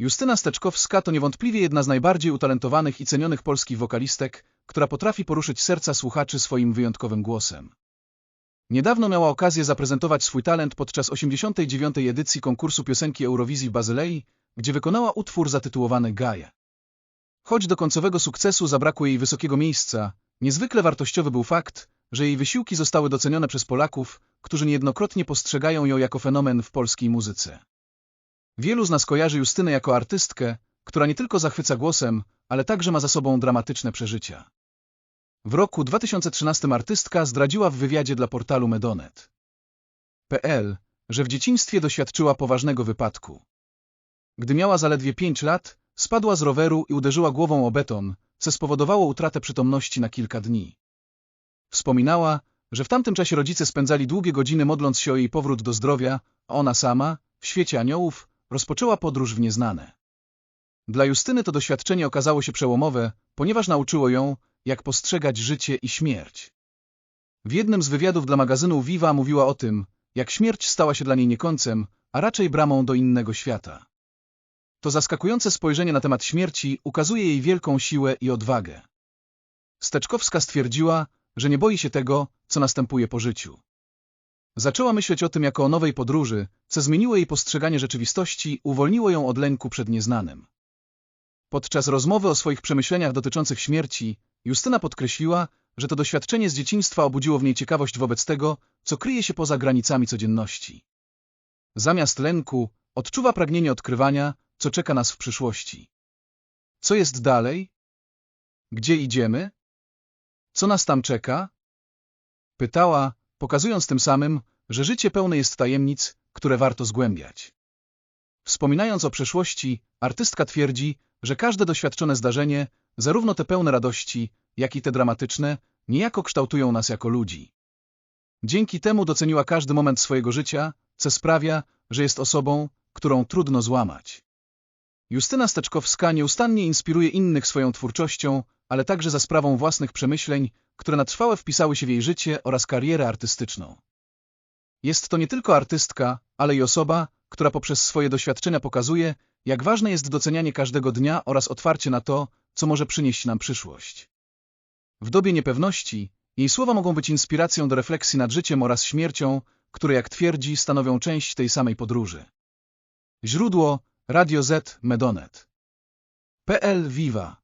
Justyna Steczkowska to niewątpliwie jedna z najbardziej utalentowanych i cenionych polskich wokalistek, która potrafi poruszyć serca słuchaczy swoim wyjątkowym głosem. Niedawno miała okazję zaprezentować swój talent podczas 89. edycji konkursu piosenki Eurowizji w Bazylei, gdzie wykonała utwór zatytułowany Gaia. Choć do końcowego sukcesu zabrakło jej wysokiego miejsca, niezwykle wartościowy był fakt, że jej wysiłki zostały docenione przez Polaków, którzy niejednokrotnie postrzegają ją jako fenomen w polskiej muzyce. Wielu z nas kojarzy Justynę jako artystkę, która nie tylko zachwyca głosem, ale także ma za sobą dramatyczne przeżycia. W roku 2013 artystka zdradziła w wywiadzie dla portalu Medonet.pl, że w dzieciństwie doświadczyła poważnego wypadku. Gdy miała zaledwie 5 lat, spadła z roweru i uderzyła głową o beton, co spowodowało utratę przytomności na kilka dni. Wspominała, że w tamtym czasie rodzice spędzali długie godziny modląc się o jej powrót do zdrowia, a ona sama, w świecie aniołów, rozpoczęła podróż w nieznane. Dla Justyny to doświadczenie okazało się przełomowe, ponieważ nauczyło ją, jak postrzegać życie i śmierć. W jednym z wywiadów dla magazynu Viva mówiła o tym, jak śmierć stała się dla niej nie końcem, a raczej bramą do innego świata. To zaskakujące spojrzenie na temat śmierci ukazuje jej wielką siłę i odwagę. Steczkowska stwierdziła, że nie boi się tego, co następuje po życiu. Zaczęła myśleć o tym jako o nowej podróży, co zmieniło jej postrzeganie rzeczywistości, uwolniło ją od lęku przed nieznanym. Podczas rozmowy o swoich przemyśleniach dotyczących śmierci, Justyna podkreśliła, że to doświadczenie z dzieciństwa obudziło w niej ciekawość wobec tego, co kryje się poza granicami codzienności. Zamiast lęku, odczuwa pragnienie odkrywania, co czeka nas w przyszłości. Co jest dalej? Gdzie idziemy? Co nas tam czeka? Pytała, pokazując tym samym, że życie pełne jest tajemnic, które warto zgłębiać. Wspominając o przeszłości, artystka twierdzi, że każde doświadczone zdarzenie, zarówno te pełne radości, jak i te dramatyczne, niejako kształtują nas jako ludzi. Dzięki temu doceniła każdy moment swojego życia, co sprawia, że jest osobą, którą trudno złamać. Justyna Steczkowska nieustannie inspiruje innych swoją twórczością, ale także za sprawą własnych przemyśleń, które na trwałe wpisały się w jej życie oraz karierę artystyczną. Jest to nie tylko artystka, ale i osoba, która poprzez swoje doświadczenia pokazuje, jak ważne jest docenianie każdego dnia oraz otwarcie na to, co może przynieść nam przyszłość. W dobie niepewności jej słowa mogą być inspiracją do refleksji nad życiem oraz śmiercią, które, jak twierdzi, stanowią część tej samej podróży. Źródło Radio Z Medonet. PL Viva